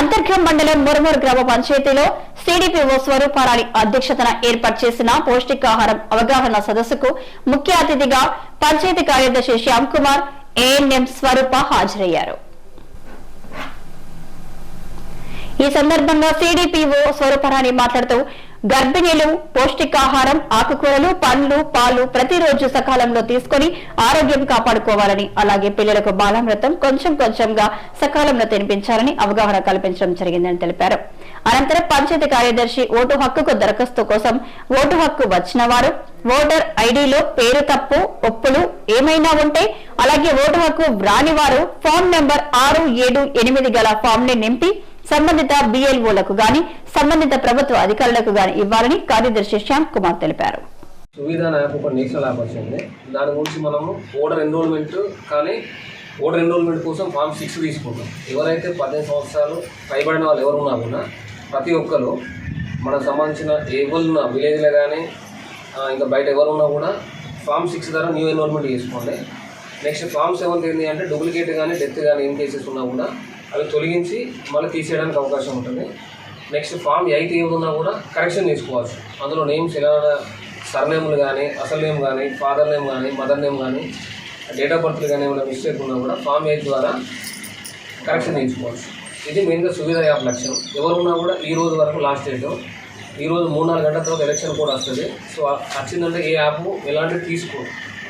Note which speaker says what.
Speaker 1: అంతర్ఘం మండలం మురుమూరు గ్రామ పంచాయతీలో సిడిపిఓ స్వరూపారాణి అధ్యక్షతన ఏర్పాటు చేసిన పౌష్టికాహారం అవగాహన సదస్సుకు ముఖ్య అతిథిగా పంచాయతీ కార్యదర్శి శ్యామ్ కుమార్ ఏఎన్ఎం స్వరూప హాజరయ్యారు. ఈ సందర్భంగా సిడిపిఓ స్వరూపరాణి మాట్లాడుతూ గర్భిణీలు పౌష్టికాహారం ఆకుకూరలు పండ్లు పాలు ప్రతిరోజు సకాలంలో తీసుకొని ఆరోగ్యం కాపాడుకోవాలని అలాగే పిల్లలకు బాలామృతం కొంచెం కొంచెంగా సకాలంలో తినిపించాలని అవగాహన కల్పించడం జరిగిందని తెలిపారు. అనంతరం పంచాయతీ కార్యదర్శి ఓటు హక్కుకు దరఖాస్తు కోసం ఓటు హక్కు వచ్చిన వారు ఓటర్ ఐడిలో పేరు తప్పు ఒప్పులు ఏమైనా ఉంటే అలాగే ఓటు హక్కు రాని వారు ఫామ్ నెంబర్ ఆరు ఏడు ఎనిమిది గల ఫామ్ని నింపి సంబంధిత బిఎల్ఓలకు గాని సంబంధిత ప్రభుత్వ అధికారులకు గాని ఇవ్వాలని కార్యదర్శి శ్యామ్ కుమార్ తెలిపారు.
Speaker 2: సువిధ యాప్ ఒక నేషనల్ యాప్ వచ్చింది. దాని గురించి మనము ఓటర్ ఎన్రోల్మెంట్ కానీ ఓటర్ ఎన్రోల్మెంట్ కోసం ఫామ్ సిక్స్ తీసుకుంటాం. ఎవరైతే పదిహేను సంవత్సరాలు పైబడిన వాళ్ళు ఎవరు ఉన్నా కూడా ప్రతి ఒక్కరు మనకు సంబంధించిన ఎవరున్న విలేజ్లో కానీ ఇంకా బయట ఎవరున్నా కూడా ఫామ్ సిక్స్ ద్వారా న్యూ ఎన్రోల్మెంట్ చేసుకోండి నెక్స్ట్ ఫామ్ సెవెంత్ ఏంటి అంటే డూప్లికేట్ కానీ డెత్ కానీ ఏం కేసెస్ ఉన్నా కూడా అవి తొలగించి మళ్ళీ తీసేయడానికి అవకాశం ఉంటుంది. నెక్స్ట్ ఫామ్ ఎయిట్ ఏమున్నా కూడా కరెక్షన్ తీసుకోవచ్చు. అందులో నేమ్స్ ఎలా సర్నేములు కానీ అసలు నేమ్ కానీ ఫాదర్ నేమ్ కానీ మదర్ నేమ్ కానీ డేట్ ఆఫ్ బర్త్ కానీ ఏమైనా మిస్టేక్ ఉన్నా కూడా ఫామ్ ఎయిట్ ద్వారా కరెక్షన్ తీసుకోవచ్చు. ఇది మెయిన్గా సువిధ యాప్ లక్ష్యం ఎవరున్నా కూడా ఈ రోజు వరకు లాస్ట్ డేట్. ఈరోజు మూడు నాలుగు గంటల తర్వాత ఎలక్షన్ కూడా వస్తుంది. సో వచ్చిందంటే ఏ యాప్ ఎలాంటివి తీసుకో